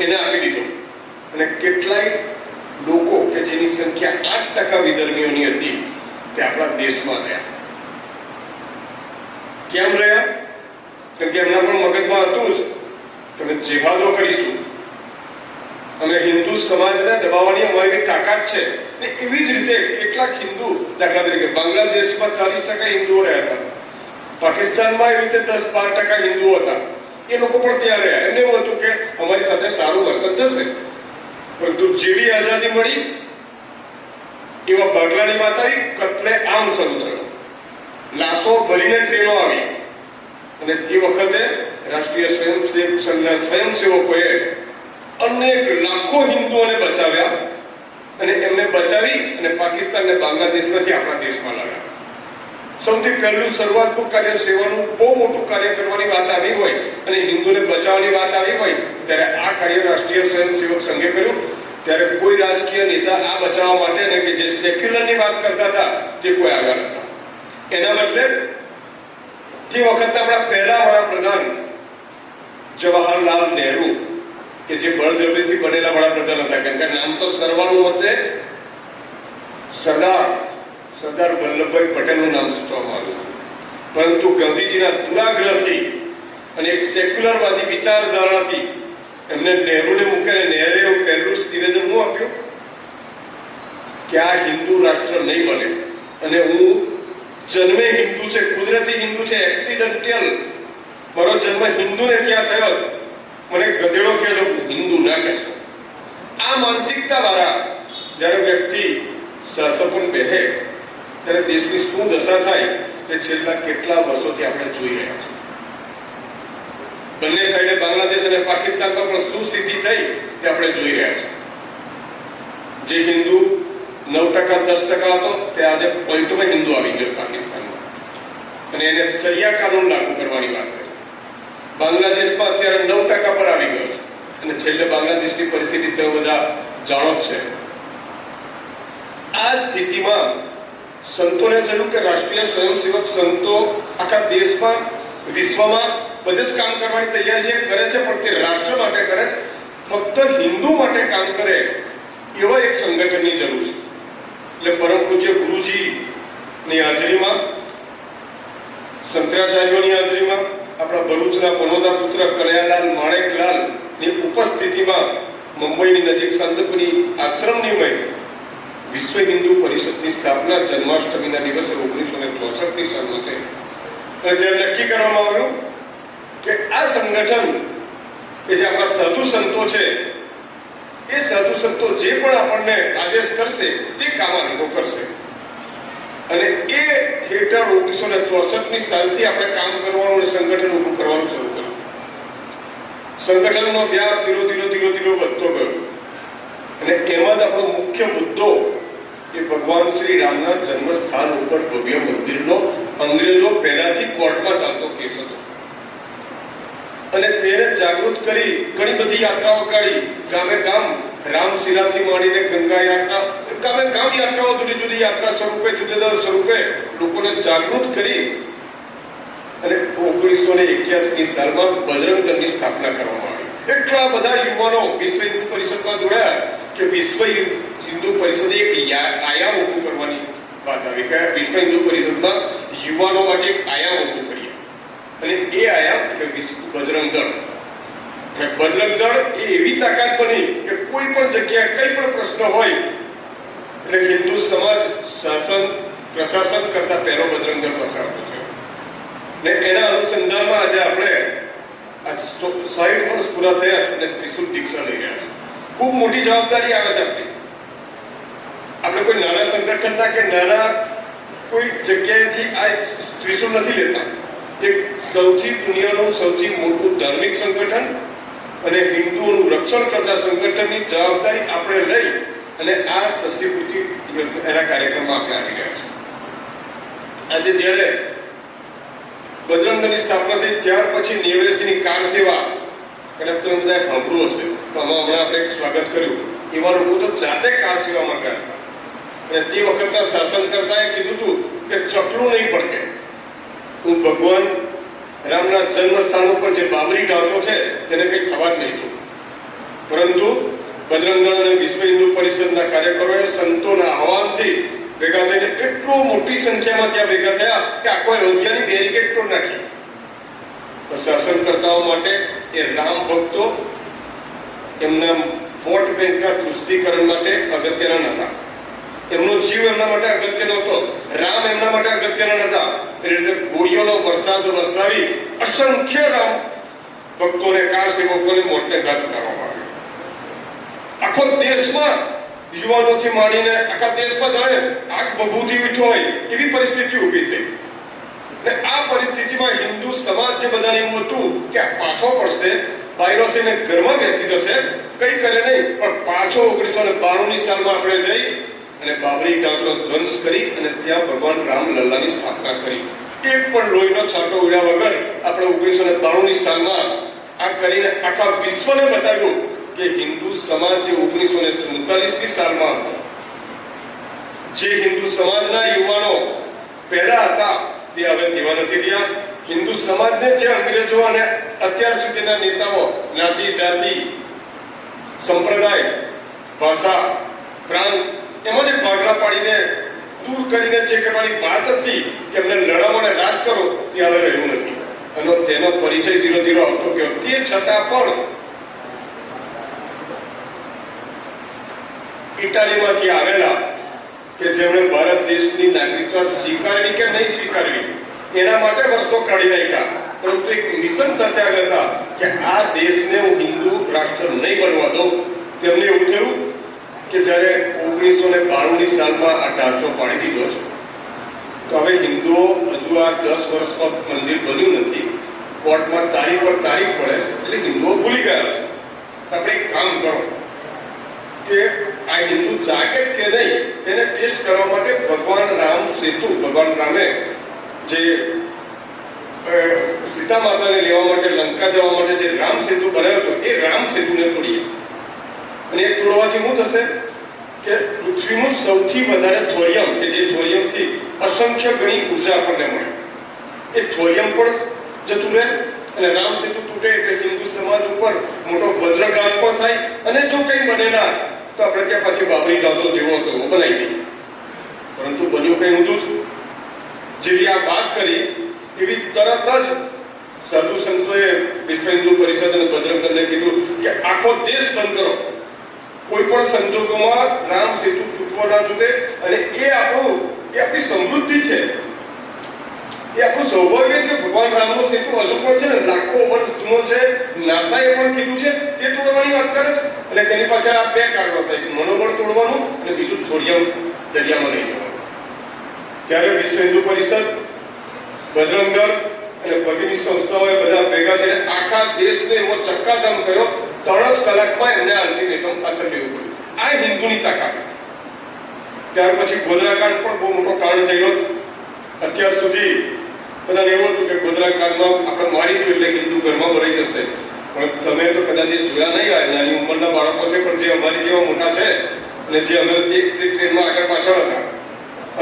એને આપી દીધો. અને કેટલાય લોકો કે જેની સંખ્યા આઠ ટકા વિધર્મીઓની હતી, તે આપણા દેશમાં રહ્યા. કેમ રહ્યા? કેમ કે એમના પણ મગજમાં હતું જ કે અમે જેહાદો કરીશું. અમે હિન્દુ સમાજને દબાવવાની અમારી તાકાત છે. ને એવી જ રીતે કેટલાક હિન્દુ, દાખલા તરીકે બાંગ્લાદેશમાં ચાલીસ ટકા હિન્દુઓ રહ્યા હતા. પાકિસ્તાનમાં એવી રીતે દસ બાર ટકા હિન્દુઓ હતા. એ લોકો પણ ત્યાં રહ્યા. એમને એવું હતું કે અમારી સાથે સારું વર્તન થશે. પરંતુ જેવી આઝાદી મળી, એવા બાગલાની માતાએ કત્લે આમ શરૂ થયો. લાશો ભરીને ટ્રેનો આવી. અને તે વખતે રાષ્ટ્રીય સ્વયંસેવક સંઘના સ્વયંસેવકોએ અનેક લાખો હિન્દુઓને બચાવ્યા અને એમને બચાવી અને પાકિસ્તાન અને બાંગ્લાદેશમાંથી આપણા દેશમાં લાવ્યા. સૌથી પહેલું શરૂઆતનું કાર્ય સેવાનું બહુ મોટું કાર્ય કરવાની વાત આવી હોય અને હિન્દુને બચાવવાની વાત આવી હોય, ત્યારે આ કાર્ય રાષ્ટ્રીય સ્વયંસેવક સંઘે કર્યું. ત્યારે કોઈ રાજકીય નેતા આ બચાવવા માટે ને કે જે સેક્યુલરની વાત કરતા હતા, તે કોઈ આગળ હતા. એના બદલે તે વખતે આપણા પહેલા વડાપ્રધાન જવાહરલાલ નહેરુ, કે જે બળજબરીથી બનેલા વડાપ્રધાન હતા. કેમ કે નામ તો સર્વાનુમતે સરદાર સરદાર વલ્લભભાઈ પટેલનું નામ સૂચવવામાં આવ્યું. પરંતુ ગાંધીજીના દુરાગ્રહથી અને એક સેક્યુલરવાદી વિચારધારણાથી એમને નહેરુને મૂકીને નહેરે એવું પહેલું નિવેદન શું આપ્યું? કે આ હિન્દુ રાષ્ટ્ર નહીં બને. અને હું જન્મે હિન્દુ છે, કુદરતી હિન્દુ છે, એક્સિડન્ટિયલ. મારો જન્મ હિન્દુને ત્યાં થયો હતો. મને ગધેડો કહેજો, હિન્દુ ના કહેશો. આ માનસિકતા વાળા જ્યારે વ્યક્તિ શાસકોને બેહે ત્યારે દેશની શું દશા થાય તે છેલ્લા કેટલા વર્ષોથી આપણે જોઈ રહ્યા છીએ. બંને સાઈડે બાંગ્લાદેશ અને પાકિસ્તાનમાં પણ શું સ્થિતિ થઈ તે આપણે જોઈ રહ્યા છીએ. જે હિન્દુ નવ ટકા, દસ ટકા હતો, તે આજે પોઈન્ટમાં હિન્દુ આવી ગયો પાકિસ્તાનમાં. અને એને સરિયા કાનૂન લાગુ કરવાની વાત કરી. બાંગ્લાદેશમાં અત્યારે નવ ટકા પર આવી ગયો છે. અને છેલ્લે બાંગ્લાદેશની પરિસ્થિતિ તમે બધા જાણો જ છે. આ સ્થિતિમાં સંતોને થયું કે રાષ્ટ્રીય સ્વયંસેવક સંતો આખા દેશમાં, વિશ્વમાં બધે જ કામ કરવાની તૈયારી છે, કરે છે, પણ તે રાષ્ટ્ર માટે કરે, ફક્ત હિન્દુ માટે કામ કરે, એવા એક સંગઠનની જરૂર છે. એટલે પરમ પૂજ્ય ગુરુજીની હાજરીમાં, શંકરાચાર્યોની હાજરીમાં, આપણા ભરૂચના પનોતા પુત્ર કનૈયાલાલ માણેકલાલની ઉપસ્થિતિમાં મુંબઈની નજીક સંતપુરી આશ્રમની મય વિશ્વ હિન્દુ પરિષદની સ્થાપના જન્માષ્ટમીના દિવસે ઓગણીસો ને ચોસઠની સર્વતે અને જ્યારે નક્કી કરવામાં આવ્યું કે આ સંગઠન કે જે આપણા સાધુ સંતો છે, એ સાધુ સંતો જે પણ આપણને આદેશ કરશે, તે કામ લોકો કરશે. અને એ હેઠળ ઓગણીસો ને ચોસઠની સાલથી આપણે કામ કરવાનું અને સંગઠન ઊભું કરવાનું શરૂ કર્યું. સંગઠનનો વ્યાપ ધીરો ધીરો ધીરો ધીરો વધતો ગયો. અને એમાં જ આપણો મુખ્ય મુદ્દો એ ભગવાન શ્રી રામના જન્મસ્થાન ઉપર ભવ્ય મંદિરનો અંગ્રેજો પહેલાથી કોર્ટમાં ચાલતો કેસ હતો. અને તેને જાગૃત કરી ઘણી બધી યાત્રાઓ કાઢી. ગામે ગામ રામશિલાથી માંડીને ગંગા યાત્રા, ગામે ગામ યાત્રાઓ જુદી જુદી યાત્રા સ્વરૂપે, જુદા જુદા સ્વરૂપે લોકોને જાગૃત કરી અને ઓગણીસો ને એક્યાસી સાલમાં બજરંગ દળની સ્થાપના કરવામાં આવી. એટલા બધા યુવાનો વિશ્વ હિન્દુ પરિષદમાં જોડાયા કે વિશ્વ હિન્દુ પરિષદે એક આયામ ઊભું કરવાની વાત આવી કે વિશ્વ હિન્દુ પરિષદમાં યુવાનો માટે એક આયામ ઊભું કરીએ. અને એ આયામ એટલે વિશ્વ બજરંગ દળ. અને બજરંગ દળ એ એવી તાકાત બની કે કોઈ પણ જગ્યાએ કઈ પણ પ્રશ્ન હોય, એટલે હિન્દુ સમાજ શાસન, પ્રશાસન કરતા પહેલો બજરંગ દળ પસાર થયો. ને એના અનુસંધાનમાં આજે આપણે આ સાઈઠ વર્ષ પૂરા થયા અને ત્રિશુલ દીક્ષા લઈ રહ્યા છે. ખૂબ મોટી જવાબદારી આવે છે આપણી આપણે કોઈ નાના સંગઠનના કે નાના કોઈ જગ્યાએથી આ ત્રિશુલ નથી લેતા. એક સૌથી દુનિયાનું સૌથી મોટું ધાર્મિક સંગઠન અને હિન્દુઓનું રક્ષણ કરતા સંગઠનની જવાબદારી આપણે લઈ અને આ સસ્તીપૂર્તિ એના કાર્યક્રમમાં આપણે આવી રહ્યા છીએ. આજે જ્યારે બજરંગની સ્થાપના થઈ ત્યાર પછી નેવેસીની કાર સેવા કદાચ તમે બધા સાંભળ્યું હશે, તો આમાં હમણાં આપણે સ્વાગત કર્યું. એવા લોકો તો જાતે કાર સેવામાં ગયા. અને તે વખતના શાસનકર્તાએ કીધું હતું કે ચકલું નહીં પડકે. હું ભગવાન રામના જન્મસ્થાન ઉપર જે બાબરી ઢાંચો છે તેને કંઈ થવા જ નહીં પરંતુ બજરંગદળ અને વિશ્વ હિન્દુ પરિષદના કાર્યકરોએ સંતોના આહવાનથી ભેગા થઈને એટલો મોટી સંખ્યામાં ત્યાં ભેગા થયા કે આખો અયોધ્યાની બેરિકેડ તોડ નાખી. શાસનકર્તાઓ માટે એ રામ ભક્તો એમના ફોર્ટ બેંકના તુષ્ટિકરણ માટે અગત્યના નહોતા. એમનો જીવ એમના માટે અગત્યનો હતો. રામ એમના માટે અગત્યના નહોતા. એટલે ગોળીઓનો વરસાદ વરસાવી અસંખ્ય રામ ભક્તોને કાર સેવકોને મોટને ઘાત કરવામાં આવ્યો. આખો દેશમાં યુવાનોથી માંડીને આખા દેશમાં જાણે આગ બભૂતી ઉઠ્યો હોય, એવી પરિસ્થિતિ ઊભી થઈ. ને આ પરિસ્થિતિમાં હિન્દુ સમાજ જે બધાને એવું હતું કે પાછો પડશે બાયરો થઈને ઘરમાં બેસી જશે, કઈ કરે નહીં. પણ પાછો ઓગણીસો ને બાણું ની સાલમાં આપણે જઈ અને બાબરી ઢાંચો ધ્વંસ કરી અને ત્યાં ભગવાન રામ લલ્લાની સ્થાપના કરી. એક પણ લોહીનો છાંટો ઉડ્યા વગર આપણે ઓગણીસો ને બાણુંની સાલમાં આ કરીને આખા વિશ્વને બતાવ્યું કે હિન્દુ સમાજ જે ઓગણીસો ને સુડતાલીસની સાલમાં જે હિન્દુ સમાજના યુવાનો પહેલા હતા તે હવે તેવા નથી રહ્યા. હિન્દુ સમાજને જે અંગ્રેજો અને અત્યાર સુધીના નેતાઓ જ્ઞાતિ, જાતિ, સંપ્રદાય, ભાષા, પ્રાંત એમાં જે ભાગલા પાડીને દૂર કરીને જે કરવાની વાત હતી કે અમને લડાવો અને રાજ કરો તે રહ્યું નથી. અને તેનો પરિચય ધીરે ધીરે આવતો ગયો. તે છતાં પણ ઇટાલીમાંથી આવેલા કે જેમણે ભારત દેશની નાગરિકતા સ્વીકારવી કે નહીં સ્વીકારવી એના માટે વર્ષો કાઢી નાખ્યા. પરંતુ એક મિશન સાથે આવ્યા હતા કે આ દેશને હું હિન્દુ રાષ્ટ્ર નહીં બનવા દઉં. તેમને એવું થયું કે જ્યારે ઓગણીસો ને બાણુંની સાલમાં આ ઢાંચો પાડી દીધો છે, તો હવે હિન્દુઓ હજુ આ દસ વર્ષમાં મંદિર બન્યું નથી, કોર્ટમાં તારીખ પર તારીખ પડે એટલે હિન્દુઓ ભૂલી ગયા છે. આપણે એક કામ કરો કે આ હિન્દુ જાગે કે નહીં, તેને ટેસ્ટ કરવા માટે ભગવાન રામ સેતુ, ભગવાન રામે જે સીતા માતાને લેવા માટે, લંકા જવા માટે જે રામ સેતુ બનાવ્યો હતો, એ રામ સેતુને તોડીએ. અને એ તોડવાથી શું થશે કે પૃથ્વીનું સૌથી વધારે થોરિયમ કે જે થોરિયમથી અસંખ્ય ઘણી ઊર્જા આપણને મળે. એ થોરિયમ પણ જતું રહે અને રામ સેતુ તૂટે એટલે હિન્દુ સમાજ ઉપર મોટો વજ્રઘાત પણ થાય અને જો કંઈ બને ના, તો આપણે ત્યાં પાછી બાબરી ઢાંચો જેવો હતો, એવો બનાવી પરંતુ બન્યું કંઈ ઊંધું જ. જેવી આ વાત કરી, એવી તરત જ સાધુ સંતોએ વિશ્વ હિન્દુ પરિષદ અને બજરંગ કીધું કે આખો દેશ બંધ કરો. કોઈ પણ સંજોગોમાં રામ સેતુ તૂટવો ના જોઈએ અને એ આપણું, એ આપણી સમૃદ્ધિ છે. એ આપણું સૌભાગ્ય છે કે ભગવાન રામનો સેતુ હજુ પણ છે ને લાખો વર્ષ જૂનો છે. નાસાએ પણ કીધું છે, તે તોડવાની વાત કરે અને તેની પાછળ આ બે કારણો હતા. એક મનોબળ તોડવાનું અને બીજું થોડિયા દરિયામાં લઈ જવાનું. ત્યારે વિશ્વ હિન્દુ પરિષદ બજરંગ અને ભગીની સંસ્થાઓએ બધા ભેગા થઈને આખા દેશને એવો ચક્કાજામ કર્યો ત્રણ જ કલાકમાં એમને અલ્ટિમેટમ પાછળ લેવું પડ્યું આ હિન્દુની તાકાત ત્યાર પછી ગોધરાકાંડ પણ બહુ મોટો કાંડ થયો અત્યાર સુધી બધાને એવું હતું કે ગોધરાકાંડમાં આપણે મારીશું એટલે હિન્દુ ઘરમાં ભરાઈ જશે. પણ તમે તો કદાચ એ જોયા નહીં હોય. નાની ઉંમરના બાળકો છે, પણ જે અમારી જેવા મોટા છે અને જે અમે ટ્રેનમાં આગળ પાછળ હતા,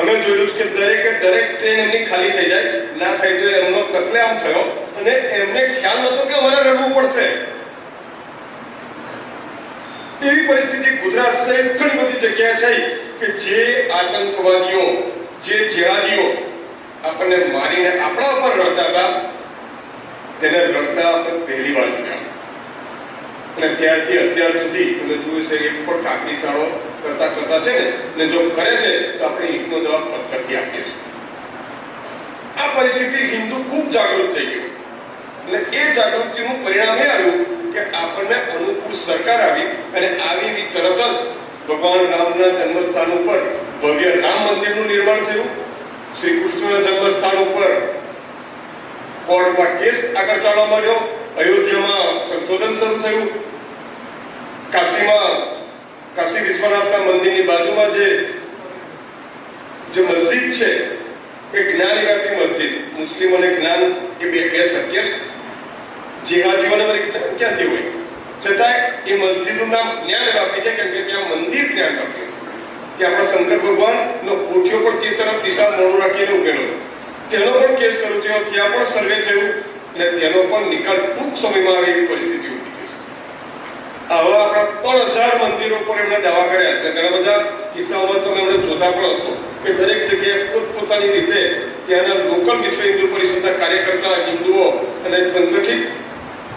અમે જોયેલું કે દરેકે દરેક ટ્રેન એમની ખાલી થઈ જાય. ના થાય તો એમનો કતલેઆમ થયો અને એમને ખ્યાલ નહોતો કે અમારે રડવું પડશે. એવી પરિસ્થિતિ ગુજરાત સહિત ઘણી બધી જગ્યાએ થઈ કે જે આતંકવાદીઓ, જે જેહાદીઓ આપણને મારીને આપણા ઉપર રડતા હતા, તેને રડતા આપણે પહેલી વાર જોયા. અને ત્યારથી અત્યાર સુધી તમે જોયું છે એક પણ કાકડી ચાળો કરતા કરતા છે ને ને જો કરે છે, તો આપણે ઈટનો જવાબ પથ્થરથી આપીએ છીએ. આ પરિસ્થિતિ હિન્દુ ખૂબ જાગૃત થઈ ગયું. અને એ જાગૃતિનું પરિણામ એ આવ્યું કે આપણને અનુકૂળ સરકાર આવી અને આવી એવી તરત જ ભગવાન રામના જન્મસ્થાન ઉપર ભવ્ય રામ મંદિરનું નિર્માણ થયું. શ્રી કૃષ્ણના જન્મસ્થાન ઉપર કોર્ટમાં કેસ આગળ ચાલવા માંડ્યો. અયોધ્યામાં સંશોધન શરૂ થયું. કાશીમાં, કાશી વિશ્વનાથના મંદિરની બાજુમાં જે જે મસ્જિદ છે, એ જ્ઞાનવ્યાપી મસ્જિદ. મુસ્લિમોને જ્ઞાન એ બે સત્ય છે. જેહાદીઓને વળી ક્યાંથી હોય? છતાં એ મસ્જિદનું નામ જ્ઞાનવ્યાપી છે, કેમ કે ત્યાં મંદિર જ્ઞાનવ્યાપી ત્યાં આપણા શંકર ભગવાનનો પોઠિયો પણ તે તરફ દિશા મોડું રાખીને ઉકેલો તેનો પણ કેસ શરૂ થયો, ત્યાં પણ સર્વે થયું અને તેનો પણ નિકાલ ટૂંક સમયમાં આવે એવી પરિસ્થિતિ ઊભી થઈ આવા આપણા ત્રણ હજાર મંદિરો પર એમણે દાવા કર્યા હતા. ઘણા બધા કિસ્સાઓમાં તમે એમણે જોતા પણ હશો કે દરેક જગ્યાએ પોતપોતાની રીતે ત્યાંના લોકલ વિશ્વ હિન્દુ પરિષદના કાર્યકર્તા, હિન્દુઓ અને સંગઠિત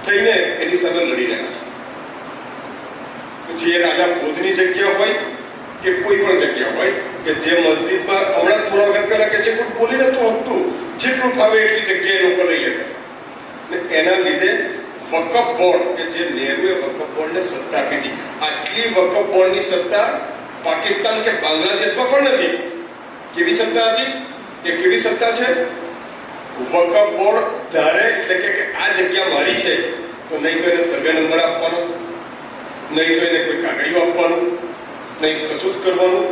થઈને એની સામે લડી રહ્યા છે. પછી એ રાજા ભોજની જગ્યા હોય કે કોઈ પણ જગ્યા હોય કે જે મસ્જિદમાં હમણાં થોડા વખત પહેલા કે જે કોઈ બોલી નતું હતું, જેટલું ફાવે એટલી જગ્યાએ લોકો લઈ લેતા. ને એના લીધે વકફ બોર્ડ, કે જે નહેરુએ વકફ બોર્ડને સત્તા આપી હતી. આટલી વકફ બોર્ડની સત્તા પાકિસ્તાન કે બાંગ્લાદેશમાં પણ નથી. કેવી સત્તા હતી? એ કેવી સત્તા છે? વકફ બોર્ડ ધારે એટલે કે આ જગ્યા મારી છે, તો નહીં તો એને સર્વે નંબર આપવાનો, નહીં તો એને કોઈ કાગળિયો આપવાનું, નહીં કશું જ કરવાનું.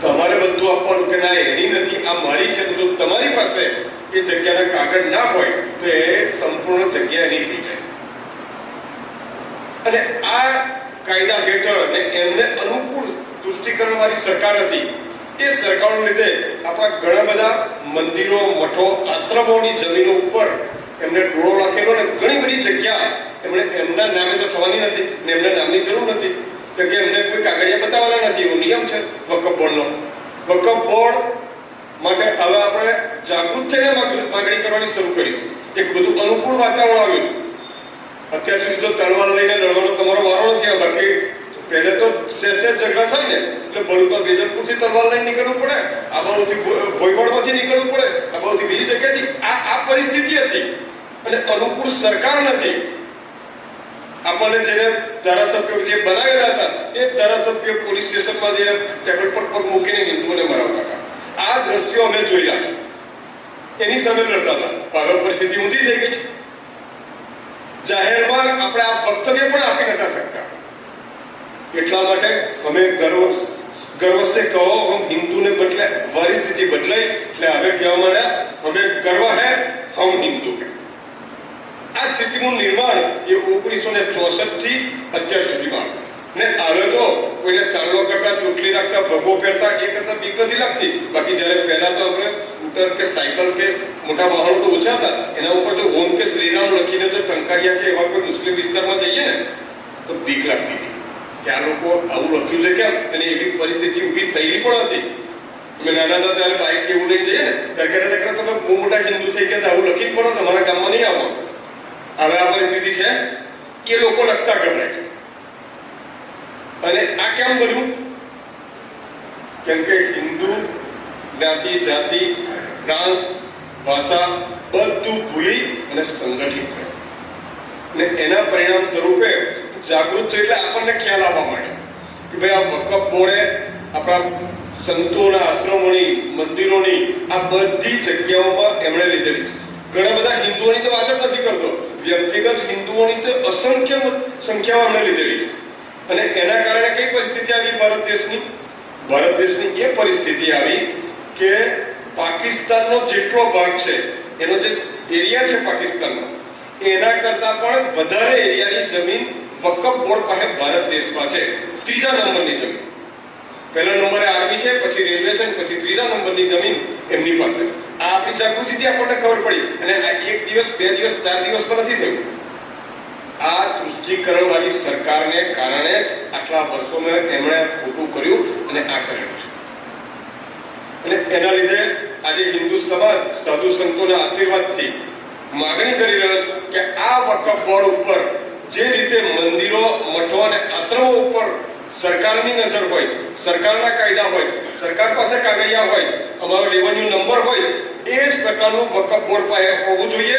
તમારે બધું આપવાનું કે ના, એની નથી, આ મારી છે. જો તમારી પાસે એ જગ્યાના કાગળ ના હોય, તો એ સંપૂર્ણ જગ્યા એની થઈ જાય. અને આ કાયદા હેઠળ અને એમને અનુકૂળ તુષ્ટિકરણ વાળી સરકાર હતી એ સરકારને લીધે આપણા ઘણા બધા મંદિરો, મઠો, આશ્રમોની જમીનો ઉપર એમને ડોળો રાખેલો અને ઘણી બધી જગ્યા એમણે એમના નામે તો થવાની નથી ને એમના નામની જરૂર નથી. કેમ કે એમને કોઈ કાગળિયા બતાવવાના નથી, એવો નિયમ છે વકફ બોર્ડનો. વકફ બોર્ડ માટે હવે આપણે જાગૃત થઈને માગ- માગણી કરવાની શરૂ કરી છે. એક બધું અનુકૂળ વાતાવરણ આવ્યું અત્યાર સુધી તો તલવાર લઈને લડવાનો તમારો વારો નથી બાકી પહેલે તો સે ઝઘડા થાય ને એટલે ભરૂચમાં વેજલપુરથી તલવાર લઈને નીકળવું પડે આ બાજુથી ભોયવાડમાંથી નીકળવું પડે આ બાજુથી બીજી જગ્યાથી આ આ પરિસ્થિતિ હતી અને અનુકૂળ સરકાર નથી. આપણને જેને ધારાસભ્યો જે બનાવેલા હતા, તે ધારાસભ્ય પોલીસ સ્ટેશનમાં જઈને ટેબલ પર પગ મૂકીને હિન્દુઓને મરાવતા હતા. આ દ્રશ્યો અમે જોયેલા છે. એની સામે લડતા હતા. હવે પરિસ્થિતિ ઊંધી થઈ ગઈ છે. જાહેરમાં આપણે આ વક્તવ્ય પણ આપી નતા શકતા એટલા માટે અમે ગર્વ ગર્વ સે કહો, હમ હિન્દુ ને બદલે, વારી સ્થિતિ બદલાઈ, એટલે હવે કહેવા માંડ્યા, અમે ગર્વ હે, હમ હિન્દુ. આ સ્થિતિનું નિર્માણ એ ઓગણીસો ને ચોસઠથી અત્યાર સુધીમાં. ને હવે તો કોઈને ચાલો કરતા ચોટલી રાખતા ભગવો પહેરતા, એ કરતા બીક નથી લાગતી. બાકી જ્યારે પહેલા તો આપણે સ્કૂટર કે સાયકલ કે મોટા વાહનો તો ઓછા હતા. એના ઉપર જો ઓમ કે શ્રીરામ લખીને જો ટંકારિયા કે એવા કોઈ મુસ્લિમ વિસ્તારમાં જઈએ ને, તો બીક લાગતી હતી. કે આ લોકો આવું લખ્યું છે કેમ? અને એવી પરિસ્થિતિ ઊભી થયેલી પણ હતી. અમે નાના હતા ત્યારે બાઇક કે એવું લઈને જઈએ ને, ત્યારે કહેતા હતા કે તમે બહુ મોટા હિન્દુ થઈ ગયા આવું આવું લખીને પડો, તમારા ગામમાં નહીં આવવાનું હવે આ પરિસ્થિતિ છે. એ લોકો લખતા ગભરાય છે. અને આ કેમ બન્યું? કેમ કે હિન્દુ, જ્ઞાતિ, જાતિ પ્રાંત ભાષા બધું ભૂલી અને સંગઠિત થયું. ને એના પરિણામ સ્વરૂપે જાગૃત છે એટલે આપણને ખ્યાલ આવવા માંડ્યો કે ભાઈ આ વકફ બોર્ડે આપણા સંતોના આશ્રમોની, મંદિરોની, આ બધી જગ્યાઓમાં એમણે લીધેલી છે. ઘણા બધા હિન્દુઓની તો વાત જ નથી કરતો. વ્યક્તિગત હિન્દુઓની તો અસંખ્ય સંખ્યાઓ એમણે લીધેલી છે. અને એના કારણે કઈ પરિસ્થિતિ આવી ભારત દેશની? ભારત દેશની એ પરિસ્થિતિ આવી કે પાકિસ્તાનનો જેટલો ભાગ છે, એનો જે એરિયા છે પાકિસ્તાનનો, એના કરતા પણ વધારે એરિયાની જમીન વકફ બોર્ડ પાસે ભારત દેશમાં છે. ત્રીજા નંબરની જમીન. પહેલા નંબરે આર્મી છે, પછી રેલવે છે પછી ત્રીજા નંબરની જમીન એમની પાસે છે. આ આપણી જાગૃતિથી આપણને ખબર પડી અને આ એક દિવસ, બે દિવસ, ચાર દિવસમાં નથી થયું. આ તૃષ્ટિકરણ વાળી સરકારને કારણે જ આટલા વર્ષોમાં એમણે ખોટું કર્યું અને આ કરેલું છે. અને એના લીધે આજે હિન્દુ સમાજ સાધુ સંતોના આશીર્વાદથી માગણી કરી રહ્યો છે કે આ વકફ બોર્ડ ઉપર જે રીતે મંદિરો, મઠો અને આશ્રમો ઉપર સરકારની નજર હોય, સરકારના કાયદા હોય, સરકાર પાસે કાગળિયા હોય, અમારો રેવન્યુ નંબર હોય, એ જ પ્રકારનું વકફ બોર્ડ પાસે હોવું જોઈએ.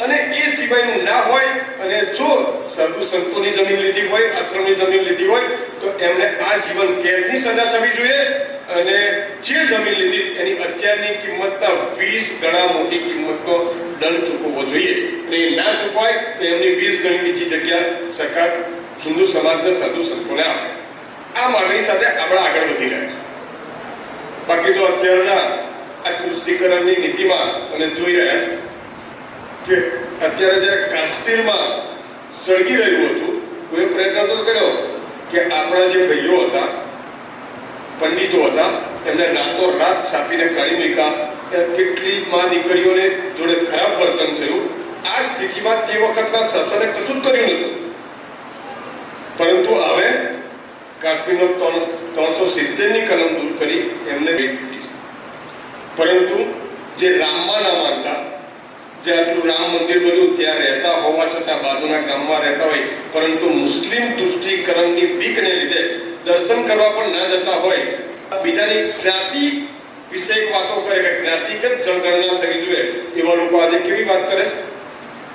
અને એ સિવાયનું ના હોય અને જો સાધુ સંતોની જમીન લીધી હોય, આશ્રમની જમીન લીધી હોય, તો એમને આ જીવન કેદની સજા થવી જોઈએ અને જે જમીન લીધી એની અત્યારની કિંમતના વીસ ગણા મોટી કિંમતનો દંડ ચૂકવવો જોઈએ. અને એ ના ચૂકવાય, તો એમની વીસ ગણી બીજી જગ્યા સરકાર હિન્દુ સમાજને સાધુ સંતોને આપે. આ માગણી સાથે આપણે આગળ વધી રહ્યા છે. બાકી તો અત્યારના આ તુષ્ટિકરણની નીતિમાં તમે જોઈ રહ્યા છો કે અત્યારે જે કાશ્મીરમાં સળગી રહ્યું હતું કોઈ પ્રયત્ન તો કર્યો કે આપણા જે ભાઈઓ હતા, પંડિતો હતા, એમને રાતો રાત છાપીને કાઢી મૂક્યા. કેટલી માં દીકરીઓને જોડે ખરાબ વર્તન થયું. આ સ્થિતિમાં તે વખતના શાસને કશું જ કર્યું નહોતું. પરંતુ હવે કાશ્મીરનો ત્રણસો સિત્તેરની કલમ દૂર કરી એમને સ્થિતિ પરંતુ જે રામમાં ના માનતા જે રામ મંદિર બન્યું ત્યાં રહેતા હોવા છતાં બાજુના ગામમાં રહેતા હોય, પરંતુ મુસ્લિમ તુષ્ટિકરણની બીકને લીધે દર્શન કરવા પણ ના જતા હોય. બીજાની જ્ઞાતિ વિષયક વાતો કરે કે જ્ઞાતિગત જનગણના થવી જોઈએ. એવા લોકો આજે કેવી વાત કરે? છે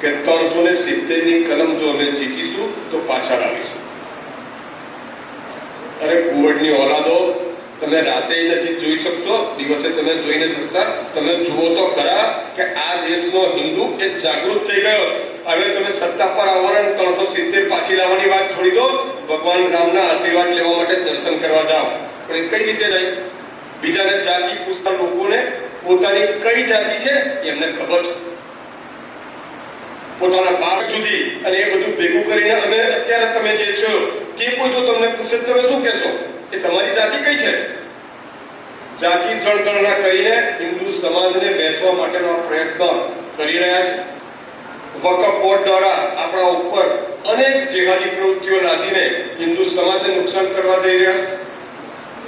કે ત્રણસો ને સિત્તેરની કલમ જો અમે જીતીશું તો પાછા લાવીશું અરે કુવડની ઓલાદો તમે રાતે નથી જોઈ શકશો, દિવસે તમે જોઈ ન શકતા. તમે જુઓ તો ખરા કે આ દેશનો હિન્દુ એ જાગૃત થઈ ગયો. હવે તમે સત્તા પર આવવાના ત્રણસો સિત્તેર પાછી લાવવાની વાત છોડી દો. ભગવાન રામના આશીર્વાદ લેવા માટે દર્શન કરવા જાઓ. પણ કઈ રીતે જાય બીજાને જાતિ પૂછતા લોકોને પોતાની કઈ જાતિ છે એમને ખબર છે. પોતાના બાપ જુદી અને એ બધું ભેગું કરીને અમે અત્યારે તમે જે છો તે કોઈ જો તમને પૂછે તમે શું કહેશો? એ તમારી જાતિ કઈ છે? જાતિ જળગણના કરીને હિન્દુ સમાજને વેચવા માટેનો પ્રયત્ન કરી રહ્યા છે. વકફ બોર્ડ દ્વારા આપણા ઉપર અનેક જેહાદી પ્રવૃત્તિઓ લાદીને હિન્દુ સમાજને નુકસાન કરવા જઈ રહ્યા છે.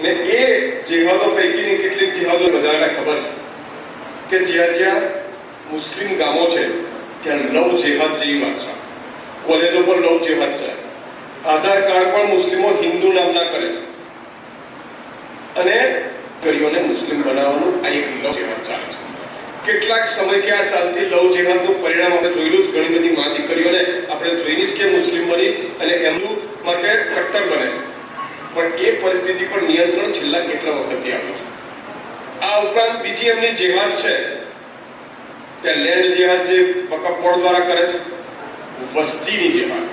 ને એ જેહાદો પૈકીની કેટલીક જેહાદો બધાને ખબર છે કે જ્યાં જ્યાં મુસ્લિમ ગામો છે, ત્યાં લવ જેહાદ જેવી વાત છે. કોલેજો પર લવ જેહાદ છે. આધાર કાર્ડ પણ મુસ્લિમો હિન્દુ નામના કરે છે. અને કરીઓને મુસ્લિમ બનાવવાનું આ એક લવ જેહાદ ચાલે છે. કેટલાક સમયથી આ ચાલતી લવ જેહાદનું પરિણામ આપણે જોયેલું જ ઘણી બધી મા દીકરીઓને આપણે જોઈને જ કે મુસ્લિમ બની અને એમનું માટે કટ્ટર બને છે. પણ એ પરિસ્થિતિ પર નિયંત્રણ છેલ્લા કેટલા વખતથી આવ્યું છે? આ ઉપરાંત બીજી એમની જેહાદ છે. કે લેન્ડ જેહાદ જે વકફ બોર્ડ દ્વારા કરે છે. વસ્તીની જેહાદ.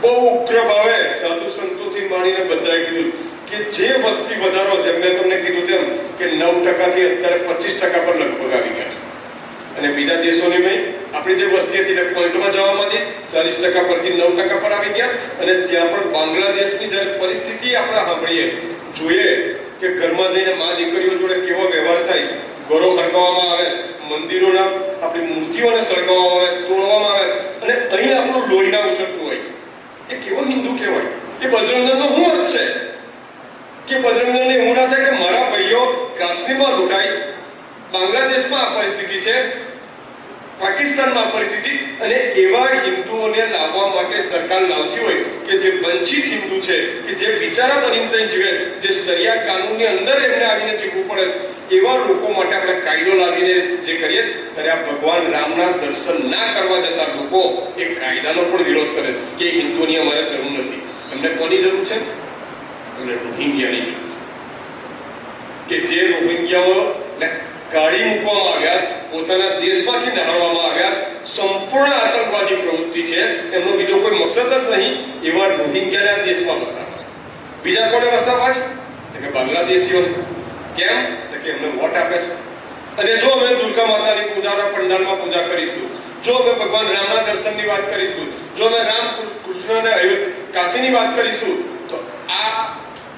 બહુ ઉગ્ર ભાવે સાધુ સંતોથી માણીને બધાએ કીધું કે જે વસ્તી વધારો જેમ મેં તમને કીધું તેમ કે નવ ટકાથી અત્યારે પચીસ ટકા પર લગભગ આવી ગયા છે. અને બીજા દેશોની મેં આપણી જે વસ્તી હતી તે પોઈન્ટમાં જવા માંડી, ચાલીસ ટકા પરથી નવ ટકા પર આવી ગયા અને ત્યાં પણ બાંગ્લાદેશની જ્યારે પરિસ્થિતિ આપણે સાંભળીએ, જોઈએ કે ઘરમાં જઈને મા દીકરીઓ જોડે કેવો વ્યવહાર થાય, ઘરો સળગાવવામાં આવે, મંદિરોના આપણી મૂર્તિઓને સળગાવવામાં આવે, તોડવામાં આવે અને અહીં આપણું લોહીના ઉછળતું હોય. એ કેવો હિન્દુ કહેવાય? એ બજરંગદળનો શું અર્થ છે? કે બજરંગદળને એવું ના થાય કે મારા ભાઈઓ કાશ્મીરમાં લૂંટાય બાંગ્લાદેશમાં આ પરિસ્થિતિ છે, પાકિસ્તાનમાં પરિસ્થિતિ અને એવા હિન્દુઓને લાવવા માટે સરકાર લાવતી હોય કે જે વંચિત હિન્દુ છે, કે જે બિચારા બની થઈ જીવે, જે સરિયા કાનૂનની અંદર એમને આવીને જીવવું પડે, એવા લોકો માટે આપણે કાયદો લાવીને જે કરીએ, ત્યારે આ ભગવાન રામના દર્શન ના કરવા જતા લોકો એ કાયદાનો પણ વિરોધ કરે કે હિન્દુની અમારે જરૂર નથી. એમને કોની જરૂર છે? એમને રોહિંગ્યાની જરૂર કે જે રોહિંગ્યાઓને કાઢી મૂકવામાં આવ્યા, પોતાના દેશમાંથી નહાળવામાં આવ્યા, સંપૂર્ણ આતંકવાદી પ્રવૃત્તિ છે, એમનો બીજો કોઈ મકસદ જ નહીં, એવા રોહિંગ્યાના દેશમાં વસાવા. બીજા કોને વસાવા છે? કે બાંગ્લાદેશીઓને. કેમ? કે એમને વોટ આપે છે. અને જો અમે દુર્ગા માતાની પૂજાના પંડાલમાં પૂજા કરીશું, જો અમે ભગવાન રામના દર્શનની વાત કરીશું, જો અમે રામ કૃષ્ણ અને અયોધ્યા કાશીની વાત કરીશું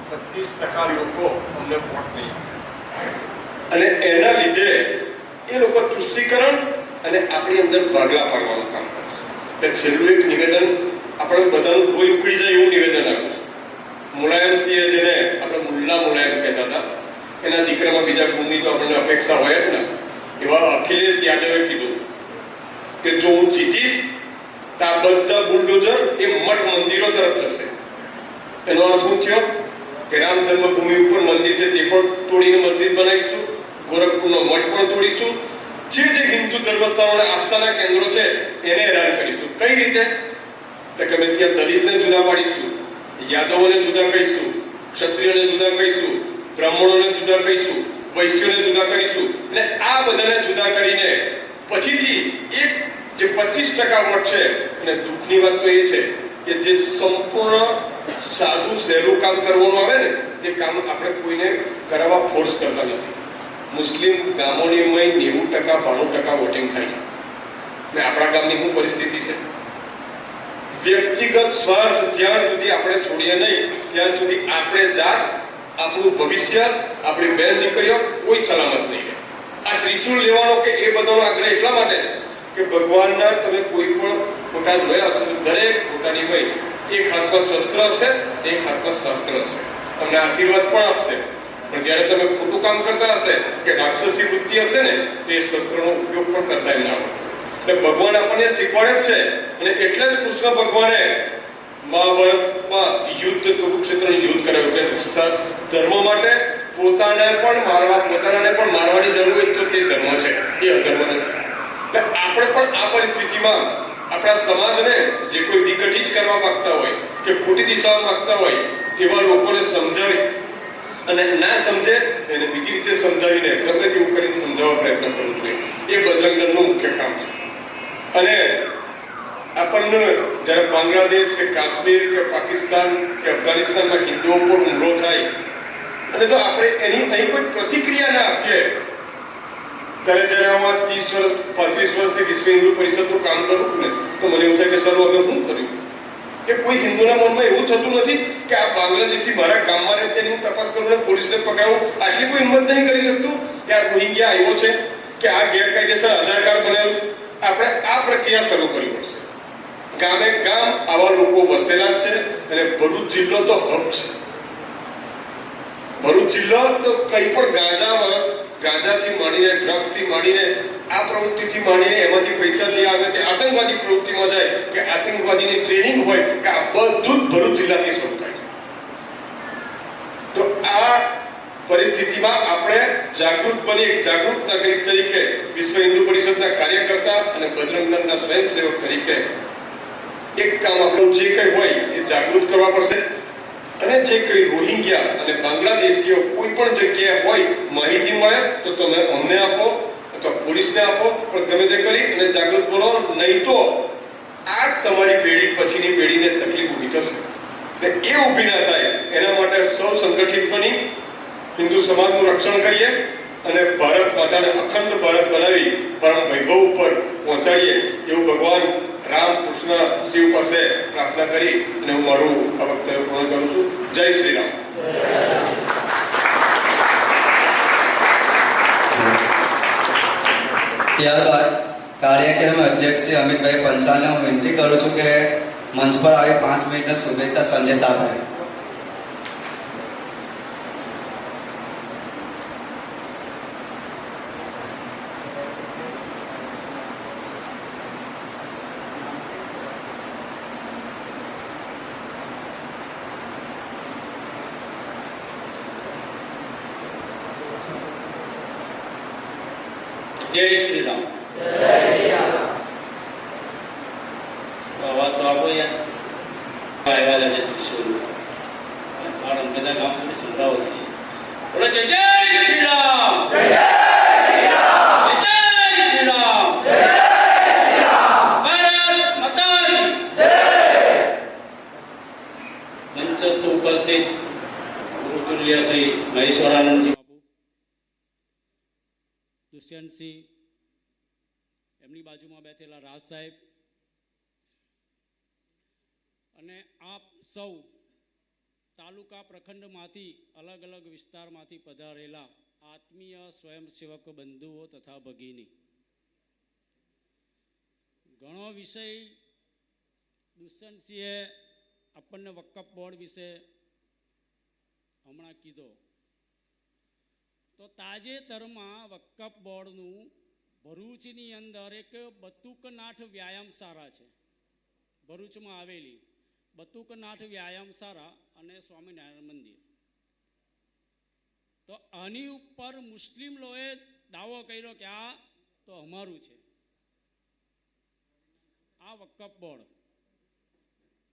પચીસ ટકા લોકો અમને વોટ નહીં અને એના લીધે એ લોકો તુષ્ટિકરણ અને આપણી અંદર ભાગલા પાડવાનું કામ કરશે એટલે છેલ્લું એક નિવેદન, આપણે બધાનું કોઈ ઉકળી જાય એવું નિવેદન આપ્યું છે. મુલાયમસિંહે જેને આપણે મુલ્લા મુલાયમ કહેતા હતા, એના દીકરામાં બીજા ગુણની તો આપણને અપેક્ષા હોય જ ને. એવા અખિલેશ યાદવે કીધું કે જો હું જીતીશ, તો આ બધા બુલડોઝર એ મઠ મંદિરો તરફ જશે. એનો અર્થ શું થયો? કે રામ જન્મભૂમિ ઉપર મંદિર છે તે પણ તોડીને મસ્જિદ બનાવીશું, ગોરખપુરનો મઠ પણ તોડીશું. જે જે હિન્દુ ધર્મસ્થાનોના આસ્થાના કેન્દ્રો છે, એને હેરાન કરીશું. કઈ રીતે? તો કે અમે ત્યાં દલિતને જુદા પાડીશું, યાદવોને જુદા કહીશું, ક્ષત્રિયોને જુદા કહીશું, બ્રાહ્મણોને જુદા કહીશું, વૈશ્યોને જુદા કરીશું. અને આ બધાને જુદા કરીને પછીથી એક જે પચીસ ટકા વોટ છે, અને દુઃખની વાત તો એ છે કે જે સંપૂર્ણ સાદું સહેલું કામ કરવાનું આવે ને, તે કામ આપણે કોઈને કરાવવા ફોર્સ કરતા નથી. મુસ્લિમ ગામોની મય નેવું ટકા, બાણું ટકા વોટિંગ થાય છે. ને આપણા ગામની શું પરિસ્થિતિ છે? વ્યક્તિગત સ્વાર્થ જ્યાં સુધી આપણે છોડીએ નહીં, ત્યાં સુધી આપણે જાત, આપણું ભવિષ્ય, આપણી બેન દીકરીઓ કોઈ સલામત નહીં આ ત્રિશુલ લેવાનો કે એ બધાનો આગ્રહ એટલા માટે છે કે ભગવાનના તમે કોઈ પણ ફોટા જોયા હશે તો દરેક ફોટાની હોય એક હાથમાં શસ્ત્ર હશે એક હાથમાં શાસ્ત્ર હશે. તમને આશીર્વાદ પણ આપશે. પણ જ્યારે તમે ખોટું કામ કરતા હશે કે રાક્ષસી વૃત્તિ હશે ને, તો એ શસ્ત્રનો ઉપયોગ પણ કરતા ના હોય એટલે ભગવાન આપણને શીખવાડે જ છે. અને એટલે જ કૃષ્ણ ભગવાને મહાભારતમાં યુદ્ધ કુરુક્ષેત્રનું યુદ્ધ કરાયું કે ધર્મ માટે પોતાને પણ મારવા પોતાને પણ મારવાની જરૂર હોય તો તે ધર્મ છે. એ અધર્મ નથી. એટલે આપણે પણ આ પરિસ્થિતિમાં આપણા સમાજને જે કોઈ વિઘટિત કરવા માંગતા હોય, કે ખોટી દિશામાં માંગતા હોય, તેવા લોકોને સમજાવી અને ના સમજે એને બીજી રીતે સમજાવીને ગમે તેવું કરીને સમજાવવા પ્રયત્ન કરવો જોઈએ. એ બજરંગ મુખ્ય કામ છે. અને આપણને જ્યારે બાંગ્લાદેશ કે કાશ્મીર કે પાકિસ્તાન કે અફઘાનિસ્તાનમાં હિન્દુઓ પર હુમલો થાય, અને જો આપણે એની અહીં કોઈ પ્રતિક્રિયા ના આપીએ ત્યારે ત્યારે આમાં ત્રીસ વર્ષ, પાંત્રીસ વર્ષથી વિશ્વ હિન્દુ પરિષદનું કામ કરું ને, તો મને એવું થાય કે સર અમે શું કર્યું? કે કોઈ હિન્દુના મનમાં એવું થતું નથી કે આ બાંગ્લાદેશી મારા ગામમાં રહે તેની હું તપાસ કરું ને પોલીસને પકડાવું? આટલી કોઈ હિંમત નહીં કરી શકતું? કે આ રોહિંગ્યા આવ્યો છે કે આ ગેરકાયદેસર આધાર કાર્ડ બનાવ્યું છે. આપણે આ પ્રક્રિયા શરૂ કરવી પડશે. ગામે ગામ આવા લોકો વસેલા છે અને ભરૂચ જિલ્લો તો હબ છે. ભરૂચ જિલ્લો તો કંઈ પણ ગાંજા ગાંજાથી માંડીને ડ્રગ્સથી માંડીને, આ પ્રવૃત્તિથી માંડીને એમાંથી પૈસા જે આવે તે આતંકવાદી પ્રવૃત્તિમાં જાય કે આતંકવાદીની ટ્રેનિંગ હોય કે આ બધું જ ભરૂચ જિલ્લાથી શરૂ થાય તો આ પરિસ્થિતિમાં આપણે જાગૃત બની, એક જાગૃત નાગરિક તરીકે વિશ્વ હિન્દુ પરિષદના કાર્યકર્તા અને બજરંગ દળના સ્વયંસેવક તરીકે એક કામ આપણું જે કંઈ હોય એ જાગૃત કરવા પડશે. અને જે કંઈ રોહિંગ્યા અને બાંગ્લાદેશીઓ કોઈ પણ જગ્યાએ હોય, માહિતી મળે તો તમે અમને આપો અથવા પોલીસને આપો, પણ તમે તે કરી અને જાગૃત બોલો, નહીં તો આ તમારી પેઢી પછીની પેઢીને તકલીફ ઊભી થશે. એટલે એ ઊભી ના થાય, એના માટે સૌ સંગઠિત બની, હિન્દુ સમાજનું રક્ષણ કરીએ અને ભારત માતાને અખંડ ભારત બનાવી પરમ વૈભવ ઉપર પહોંચાડીએ એવું ભગવાન રામ કૃષ્ણ શિવ પાસે પ્રાર્થના કરી અને હું મારું આ વક્તવ્ય પૂર્ણ કરું છું. જય શ્રી રામ ત્યારબાદ કાર્યક્રમ અધ્યક્ષ અમિતભાઈ પંચાલને હું વિનંતી કરું છું કે મંચ પર આવી પાંચ મિનિટના શુભેચ્છા સંદેશ આપે જય શ્રી રામ અવાજ તો આપો યાર આવ્યા છે ત્રિશુલ મારા બધા ગામ સુધી સંભળાવો જોઈએ બોલો જય જય શ્રી રામ જય શ્રી રામ ભારત માતા કી મંચસ્થ ઉપસ્થિત ગુરુતુલ્ય શ્રી મહેશ્વરાનંદજી બાબુ દુષ્યંતસિંહ એમની બાજુમાં બેઠેલા રાજ સાહેબ, અને આપ સૌ તાલુકા પ્રખંડમાંથી અલગ અલગ વિસ્તારમાંથી પધારેલા આત્મીય સ્વયંસેવક બંધુઓ તથા ભગીની. ઘણો વિષય દુષ્યંતસિંહે આપણને વકફ બોર્ડ વિશે હમણાં કીધો. તો તાજેતરમાં વકફ બોર્ડનું ભરૂચની અંદર એક બતુકનાથ વ્યાયામશાળા છે. ભરૂચમાં આવેલી બતુકનાથ વ્યાયામશાળા અને સ્વામિનારાયણ મંદિર. તો આની ઉપર મુસ્લિમ લોએ દાવો કર્યો કે આ તો અમારું છે. આ વક્કફ બોર્ડ.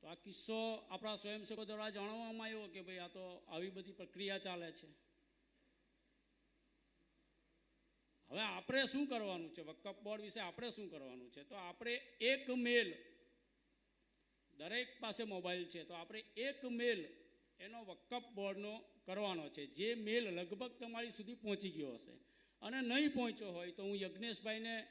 તો આ કિસ્સો આપણા સ્વયંસેવકો દ્વારા જાણવામાં આવ્યો કે ભાઈ આ તો આવી બધી પ્રક્રિયા ચાલે છે. હવે આપણે શું કરવાનું છે? વકફ બોર્ડ વિશે આપણે શું કરવાનું છે? તો આપણે એક મેલ, દરેક પાસે મોબાઈલ છે, તો આપણે એક મેલ એનો વકફ બોર્ડનો કરવાનો છે. જે મેલ લગભગ તમારી સુધી પહોંચી ગયો હશે. અને નહીં પહોંચ્યો હોય તો હું યજ્ઞેશભાઈને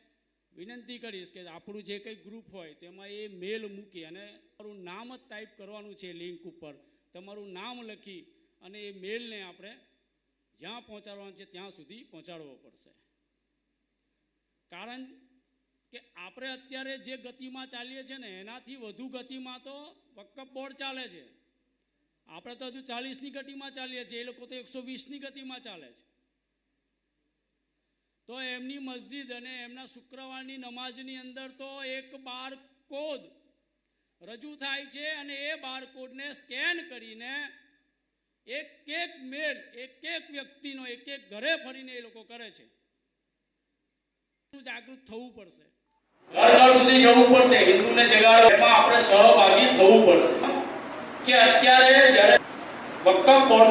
વિનંતી કરીશ કે આપણું જે કંઈ ગ્રુપ હોય તેમાં એ મેલ મૂકી અને તમારું નામ જ ટાઈપ કરવાનું છે લિંક ઉપર. તમારું નામ લખી અને એ મેલને આપણે જ્યાં પહોંચાડવાનું છે ત્યાં સુધી પહોંચાડવો પડશે. કારણ કે આપણે અત્યારે જે ગતિમાં ચાલીએ છીએ ને, એનાથી વધુ ગતિમાં તો વક્કફ બોર્ડ ચાલે છે. આપણે તો હજુ ચાલીસની ગતિમાં ચાલીએ છીએ, એ લોકો તો એકસો વીસની ગતિમાં ચાલે છે. તો એમની મસ્જિદ અને એમના શુક્રવારની નમાઝની અંદર તો એક બાર કોડ રજૂ થાય છે અને એ બાર કોડને સ્કેન કરીને એક એક મેલ, એક એક વ્યક્તિનો એક એક ઘરે ફરીને એ લોકો કરે છે. જાગૃત થવું પડશે. ઘર ઘર સુધી જવું પડશે. હિન્દુને જગાડો. એમાં આપણે સહભાગી થવું પડશે. કે અત્યારે જ્યારે વક્કમ બોર્ડ